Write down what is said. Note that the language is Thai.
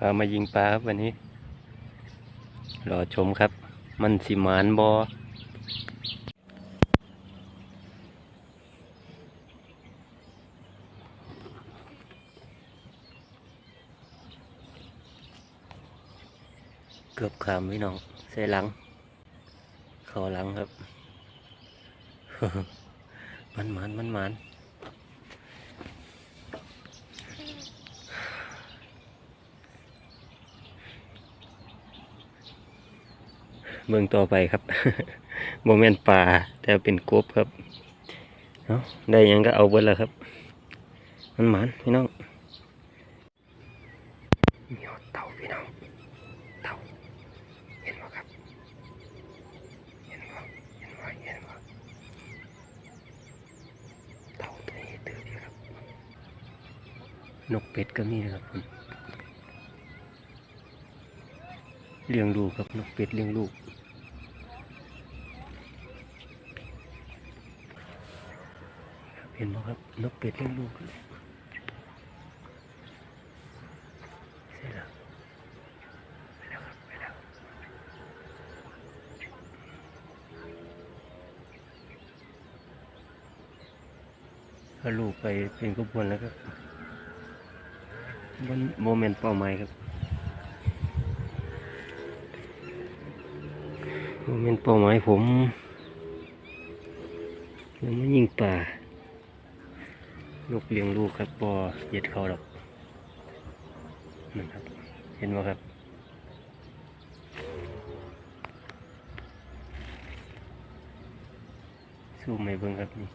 พามายิงปลาครับวันนี้ รอชมครับ มันสิมานบอเกือบขามพี่น้องใส่หลังเข่าหลังครับ มันหมานมันมน เบิ่งต่อไปครับโมเมนปลาแต่เป็นกบครับเอาะได้ยังก็เอาเบิดแล้วครับ มันหมานพี่น้องมีหอดเต่าพี่น้องเต่าเห็นไหมครับเห็นไหมเห็นไหมเห็นไหมเต่าตัวนี้ตื่นครับ นกเป็ดก็มีนะครับเลี้ยงลูกครับนกเป็ดเลี้ยงลูก เห็นไหมครับนกเป็ดเลี้ยงลูกเลยใช่แล้วไปแล้วครับไปแล้วเอาลูกไปเป็นขบวนแล้วก็มันโมเมนต์เป้าหมายครับโมเมนต์เป้าหมายผมยังไม่ยิงป่า ลูกเลี้ยงลูกครับปอเหย็ดเขาดอกนั่นครับ เห็นไหมครับสู้ไม่เบิ่งครับนี่